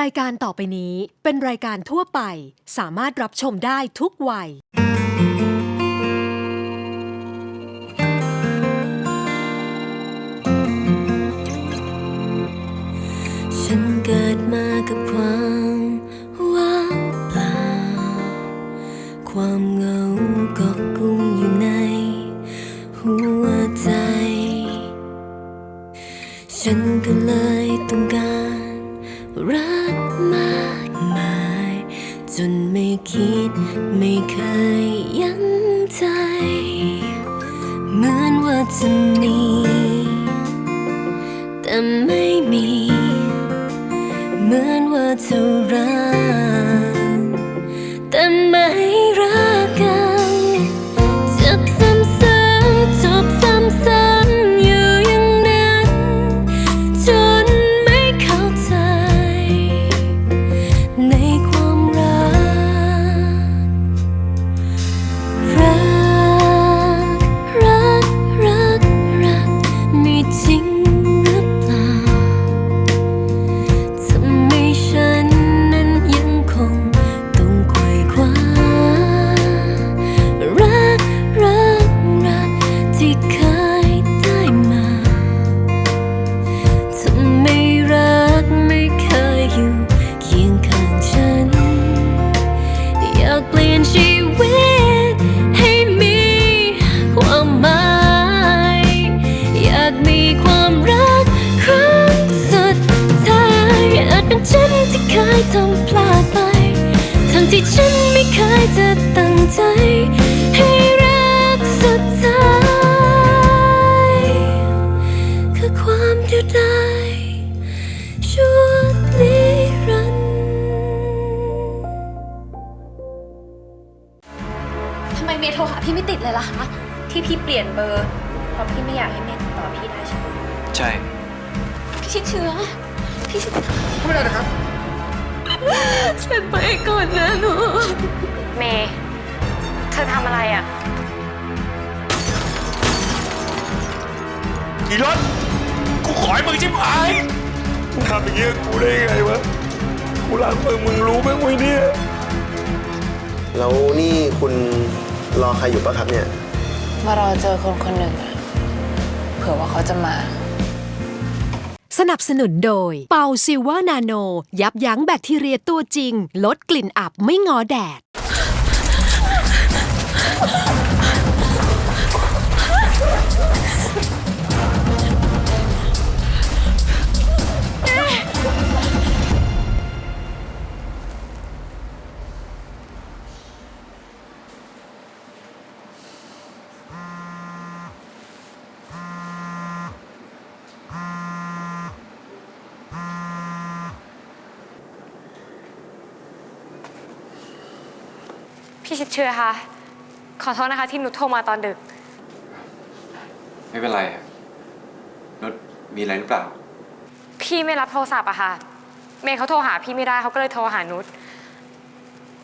รายการต่อไปนี้เป็นรายการทั่วไป สามารถรับชมได้ทุกวัย ฉันเกิดมากับความว่างเปล่า ความเหงาเกาะกุมอยู่ในหัวใจ ฉันก็เลยต้องการ รักมากมาย จนไม่คิดไม่เคยยั้งใจ เหมือนว่าจะมี แต่ไม่มี เหมือนว่าจะรัก ฉันที่เคยทำพลาดไป ทั้งที่ฉันไม่เคยจะตั้งใจ ให้รักสุดท้ายคือความเดียวดายชั่วนิรันดร์ทำไมเมย์โทรหาพี่ไม่ติดเลยล่ะคะ ที่พี่เปลี่ยนเบอร์ เพราะพี่ไม่อยากให้เมย์ติดต่อพี่ได้ใช่ไหมใช่ พี่ชิดเชื้อ พี่ชิดไม่ได้นะครับ ฉันไปก่อนนะหนู เมย์เธอทำอะไรอะ อีรถกูขอให้มึงชิบหายมึงทำอย่างเงี้ยกูได้ยังไงวะ กูรักมึงมึงรู้ไหมมึงเนี่ย แล้วนี่คุณรอใครอยู่ปะครับเนี่ย มารอเจอคนคนหนึ่งอะเผื่อว่าเขาจะมา สนับสนุนโดย เปาซิลเวอร์นาโน ยับยั้งแบคทีเรียตัวจริง ลดกลิ่นอับไม่งอแดด พี่ชิดเชื้อคะขอโทษนะคะที่หนูโทรมาตอนดึก ไม่เป็นไรอะนุชมีอะไรหรือเปล่า พี่ไม่รับโทรศัพท์อะค่ะ เมย์เขาโทรหาพี่ไม่ได้เขาก็เลยโทรหานุช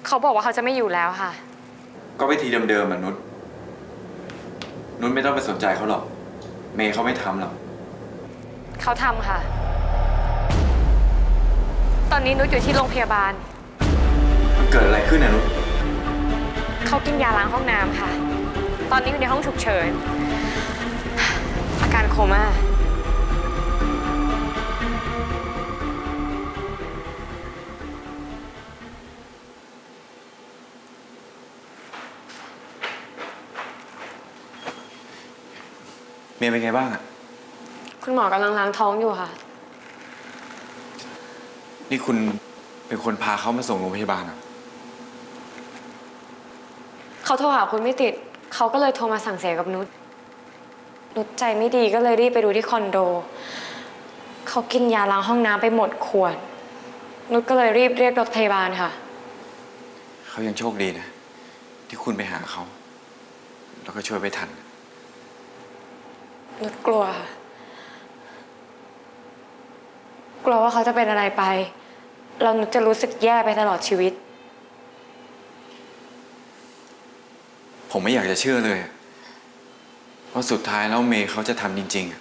เขาบอกว่าเขาจะไม่อยู่แล้วค่ะ ก็วิธีเดิมๆอะนุชนุชไม่ต้องไปสนใจเขาหรอก เมย์เขาไม่ทำหรอก เขาทำค่ะ ตอนนี้นุชอยู่ที่โรงพยาบาล มันเกิดอะไรขึ้นอะนุช เขากินยาล้างห้องน้ำค่ะ ตอนนี้อยู่ในห้องฉุกเฉิน อาการโคม่า เมย์เป็นไงบ้างอะคุณหมอกำลังล้างท้องอยู่ค่ะ นี่คุณเป็นคนพาเขามาส่งโรงพยาบาลอะ เขาโทรหาคุณไม่ติด เขาก็เลยโทรมาสั่งเสียกับนุช นุชใจไม่ดีก็เลยรีบไปดูที่คอนโด เขากินยาล้างห้องน้ำไปหมดขวด นุชก็เลยรีบเรียกรถพยาบาลค่ะ เขายังโชคดีนะ ที่คุณไปหาเขา แล้วก็ช่วยไปทัน นุชกลัวค่ะ กลัวว่าเขาจะเป็นอะไรไป เรานุชจะรู้สึกแย่ไปตลอดชีวิต ผมไม่อยากจะเชื่อเลย ว่าสุดท้ายแล้วเมย์เขาจะทำจริง ๆ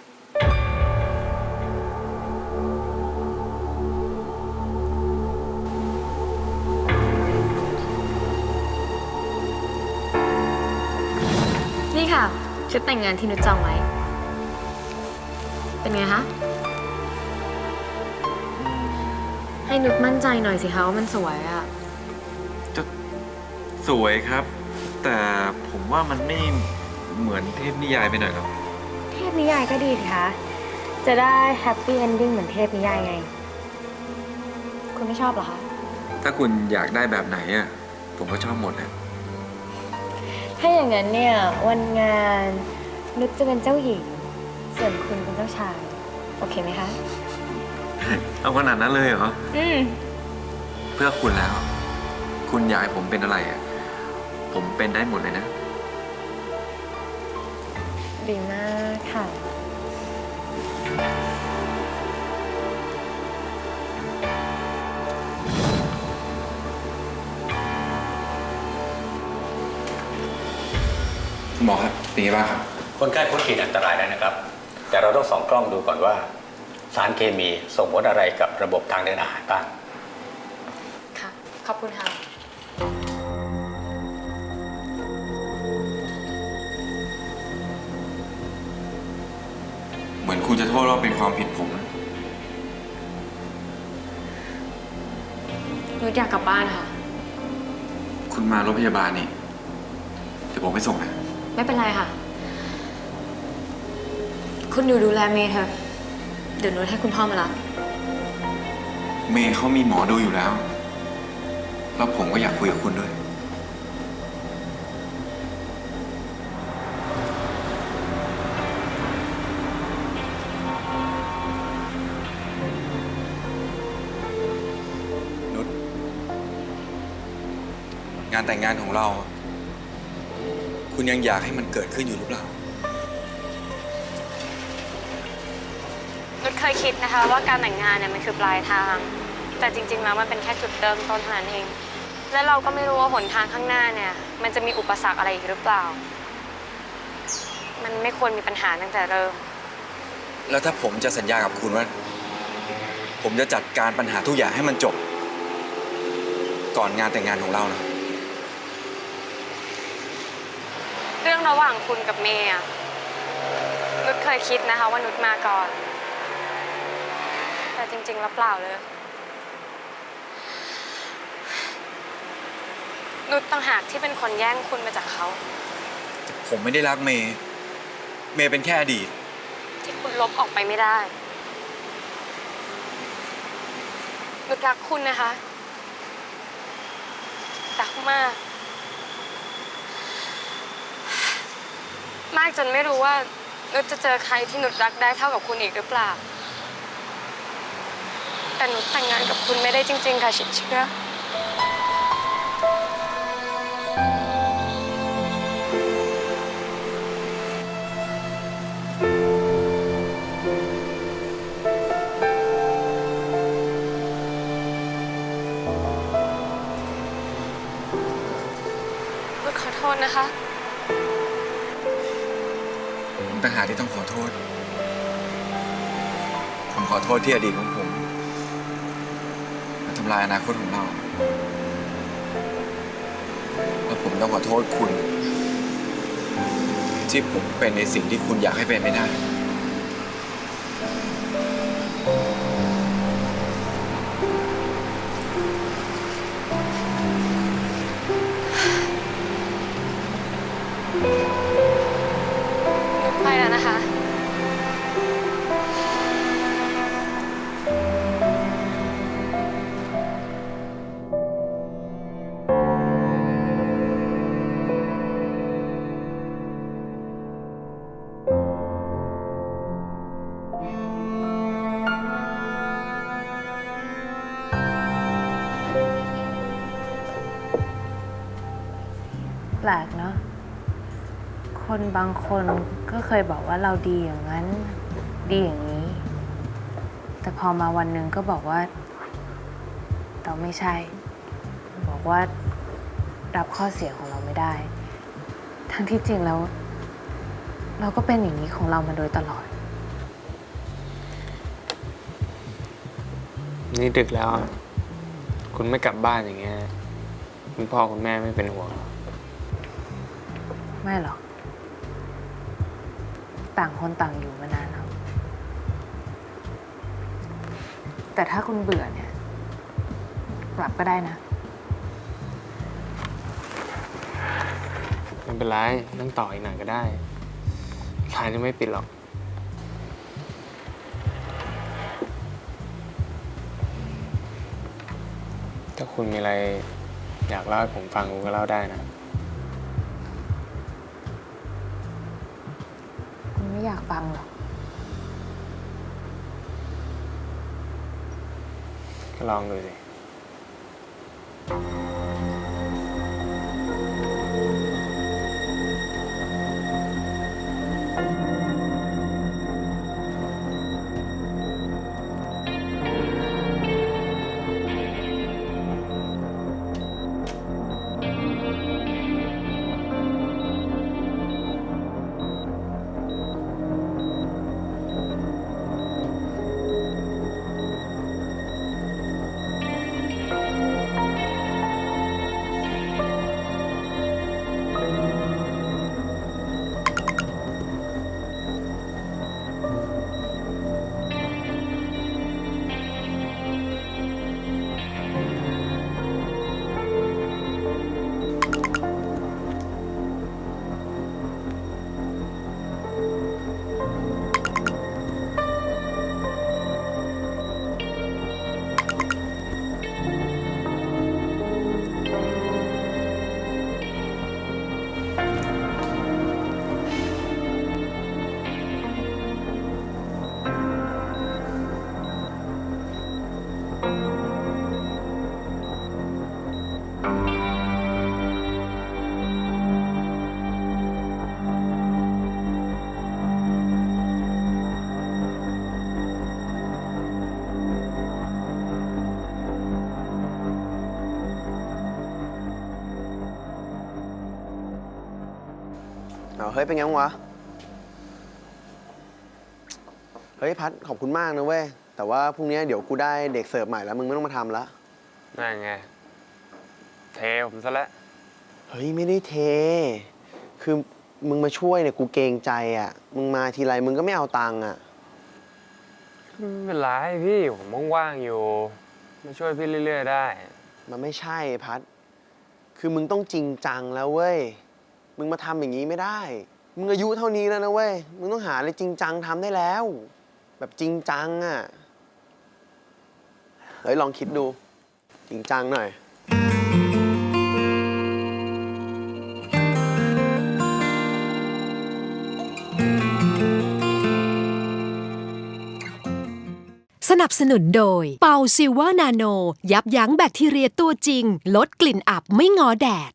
นี่ค่ะ ชุดแต่งงานที่นุชจองไว้ เป็นไงคะให้นุชมั่นใจหน่อยสิคะว่ามันสวยอะจะสวยครับ แต่ผมว่ามันไม่เหมือนเทพนิยายไปหน่อยครับ เทพนิยายก็ดีสิคะจะได้แฮปปี้เอนดิ้งเหมือนเทพนิยายไง คุณไม่ชอบเหรอคะ ถ้าคุณอยากได้แบบไหนอะผมก็ชอบหมดนะถ้าอย่างนั้นเนี่ยวันงานนุชจะเป็นเจ้าหญิง ส่วนคุณเป็นเจ้าชาย โอเคไหมคะ เอาขนาดนั้นเลยเหรอ อืม เพื่อคุณแล้ว คุณอยากให้ผมเป็นอะไรอะ ผมเป็นได้หมดเลยนะ ดีมากค่ะหมอครับเป็นไงบ้างครับ คนไข้พ้นขีดอันตรายแล้วนะครับ แต่เราต้องส่องกล้องดูก่อนว่า สารเคมีส่งผลอะไรกับระบบทางเดินอาหารบ้าง ค่ะ ขอบคุณค่ะ มือนคุณจะโทษว่าเป็นความผิดผมนะนุชอยากกลับบ้านค่ะ คุณมารถพยาบาลนี่ เดี๋ยวผมไปส่งนะ ไม่เป็นไรค่ะ คุณอยู่ดูแลเมย์เถอะ เดี๋ยวนุชให้คุณพ่อมารับเมย์เขามีหมอดูอยู่แล้ว แล้วผมก็อยากคุยกับคุณด้วยานแต่งงานของเรา คุณยังอยากให้มันเกิดขึ้นอยู่หรือเปล่า นุชเคยคิดนะคะ ว่าการแต่งงานเนี่ยมันคือปลายทาง แต่จริงๆแล้วมันเป็นแค่จุดเริ่มต้นเท่านั้นเอง และเราก็ไม่รู้ว่าหนทางข้างหน้าเนี่ย มันจะมีอุปสรรคอะไรอีกหรือเปล่า มันไม่ควรมีปัญหาตั้งแต่เริ่ม แล้วถ้าผมจะสัญญากับคุณว่า ผมจะจัดการปัญหาทุกอย่างให้มันจบ ก่อนงานแต่งงานของเรานะ เรื่องระหว่างคุณกับเมย์อะนุชเคยคิดนะคะว่านุชมาก่อน แต่จริงๆแล้วเปล่าเลย นุชต่างหากที่เป็นคนแย่งคุณมาจากเขา ผมไม่ได้รักเมย์ เมย์เป็นแค่อดีต ที่คุณลบออกไปไม่ได้ นุชรักคุณนะคะ รักมาก มากจนไม่รู้ว่านุชจะเจอใครที่นุชรักได้เท่ากับคุณอีกหรือเปล่า แต่นุชแต่งงานกับคุณไม่ได้จริง ๆ ค่ะชิดเชื่อ หากที่ต้องขอโทษ ผมขอโทษที่อดีตของผมมาทำลายอนาคตของเราและผมต้องขอโทษคุณ ที่ผมเป็นในสิ่งที่คุณอยากให้เป็นไม่ได้ นะคะ แปลกเนาะ คนบางคนก็เคยบอกว่าเราดีอย่างนั้น ดีอย่างนี้ แต่พอมาวันหนึ่งก็บอกว่า เราไม่ใช่ บอกว่ารับข้อเสียของเราไม่ได้ ทั้งที่จริงแล้ว เราก็เป็นอย่างนี้ของเรามาโดยตลอด นี่ดึกแล้วอะคุณไม่กลับบ้านอย่างเงี้ย คุณพ่อคุณแม่ไม่เป็นห่วงเหรอ ไม่หรอก ต่างคนต่างอยู่มานานแล้วแต่ถ้าคุณเบื่อเนี่ยกลับก็ได้นะ ไม่เป็นไรนั่งต่ออีกหน่อยก็ได้ร้านจะไม่ปิดหรอก ถ้าคุณมีอะไรอยากเล่าให้ผมฟังคุณก็เล่าได้นะ ฟังหรอกก็ลองดูสิ เอาเฮ้ยเป็นไงบ้างวะ เฮ้ยพัดขอบคุณมากนะเว้ย แต่ว่าพรุ่งนี้เดี๋ยวกูได้เด็กเสิร์ฟใหม่แล้ว มึงไม่ต้องมาทำละ นั่นไง เทผมซะแล้ว เฮ้ยไม่ได้เท คือมึงมาช่วยเนี่ยกูเกรงใจอะ มึงมาทีไรมึงก็ไม่เอาตังค์อะ ไม่เป็นไรพี่ ผมว่างๆอยู่ มาช่วยพี่เรื่อยๆได้ มันไม่ใช่พัด คือมึงต้องจริงจังแล้วเว้ย มึงมาทำอย่างนี้ไม่ได้ มึงอายุเท่านี้แล้วนะเว้ย มึงต้องหาอะไรจริงจังทำได้แล้ว แบบจริงจังอะ เฮ้ยลองคิดดู จริงจังหน่อย สนับสนุนโดย เปาซิลเวอร์นาโน ยับยั้งแบคทีเรียตัวจริง ลดกลิ่นอับไม่งอแดด